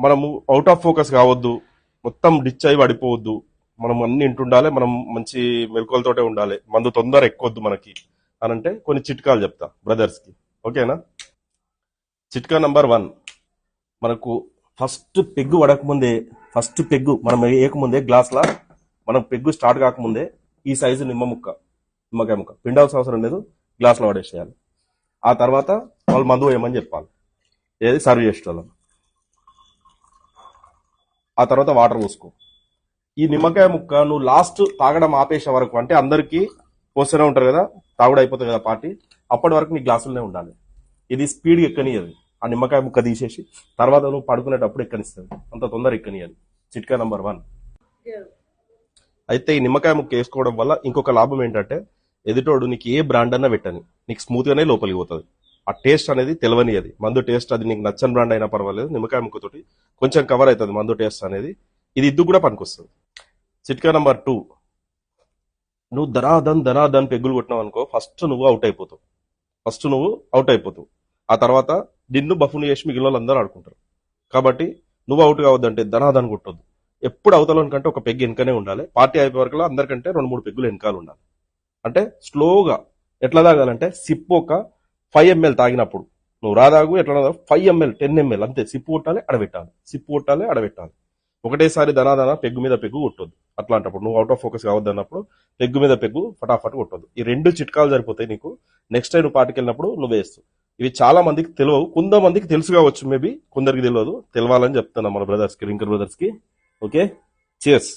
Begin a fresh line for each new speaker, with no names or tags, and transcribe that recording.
మనము out of focus కావద్దు మొత్తం డిచ్ అయి పడిపోవద్దు. మనం అన్ని ఇంటుండాలి మనం మంచి మెలకువలతోటే ఉండాలి. మందు తొందర ఎక్కొద్దు మనకి. అని అంటే కొన్ని చిట్కాలు చెప్తా బ్రదర్స్కి ఓకేనా చిట్కా నంబర్ వన్ మనకు ఫస్ట్ పెగ్గు పడకముందే ఫస్ట్ పెగ్గు మనం వేయకముందే గ్లాస్లా మనం పెగ్గు స్టార్ట్ కాకముందే ఈ సైజు నిమ్మ ముక్క నిమ్మకాయ ముక్క. పిండాల్సిన అవసరం లేదు గ్లాస్లో పడేసేయాలి. ఆ తర్వాత వాళ్ళు మందు వేయమని చెప్పాలి. ఏది? సర్వ్ చేసేటోళ్ళం. ఆ తర్వాత వాటర్ పోసుకో. ఈ నిమ్మకాయ ముక్క నువ్వు లాస్ట్ తాగడం ఆపేసే వరకు అంటే అందరికీ పోస్తూనే ఉంటారు కదా తాగుడు అయిపోతుంది కదా పార్టీ. అప్పటి వరకు నీ గ్లాసులనే ఉండాలి. ఇది స్పీడ్ ఎక్కనియదు ఆ నిమ్మకాయ ముక్క తీసేసి తర్వాత నువ్వు పడుకునేటప్పుడు ఎక్కనిస్తుంది. అంత తొందర ఎక్కనియదు చిట్కా నంబర్ వన్. అయితే ఈ నిమ్మకాయ ముక్క వేసుకోవడం వల్ల ఇంకొక లాభం ఏంటంటే ఎదుటోడు నీకు ఏ బ్రాండ్ అన్నా పెట్టని. నీకు స్మూత్గానే లోపలికి పోతుంది. ఆ టేస్ట్ అనేది తెలవని అది. మందు టేస్ట్ అది నీకు నచ్చని బ్రాండ్ అయినా పర్వాలేదు నిమ్మకాయ ముక్కతోటి కొంచెం కవర్ అవుతుంది మందు టేస్ట్ అనేది. ఇది ఇద్దు కూడా పనికొస్తుంది. చిట్కా నంబర్ టూ. నువ్వు ధనాధన్ ధనాధన్ పెగ్గులు కొట్టినావు అనుకో ఫస్ట్ నువ్వు అవుట్ అయిపోతావు. ఫస్ట్ నువ్వు అవుట్ అయిపోతావు. ఆ తర్వాత నిన్ను బఫుని చేసి మిగిలిన వాళ్ళందరూ ఆడుకుంటారు. కాబట్టి నువ్వు అవుట్ కావద్దంటే ధనాధన్ కొట్టొద్దు. ఎప్పుడు అవతల కంటే ఒక పెగ్గు వెనకనే ఉండాలి. పార్టీ అయిపోయే వరకు అందరికంటే రెండు మూడు పెగ్గులు వెనకాల ఉండాలి. అంటే స్లోగా ఎట్లా తాగాలంటే సిప్ ఒక ఫైవ్ ఎంఎల్ తాగినప్పుడు. నువ్వు రాదాగు ఎట్లా ఫైవ్ ఎంఎల్ టెన్ ఎంఎల్ అంతే. సిప్పు కొట్టాలి అడబెట్టాలి. సిప్పు కొట్టాలి అడబెట్టాలి. ఒకటేసారి ధనాధన పెగ్గు మీద పెగ్గు కొట్టొద్దు. అట్లాంటప్పుడు నువ్వు అవుట్ ఆఫ్ ఫోకస్ కావద్దు అన్నప్పుడు పెగ్గు మీద పెగ్గు ఫటాఫట్ కొట్టొద్దు. ఈ రెండు చిట్కాలు సరిపోతాయి నీకు. నెక్స్ట్ టైం నువ్వు పార్టీకి వెళ్ళినప్పుడు నువ్వు వేస్తావు ఇవి చాలా మందికి తెలియవు. కొంతమందికి తెలుసు కావచ్చు మేబీ కొందరికి తెలియదు. తెలవాలని చెప్తున్నా మన బ్రదర్స్కి రింకర్ బ్రదర్స్కి ఓకే చియర్స్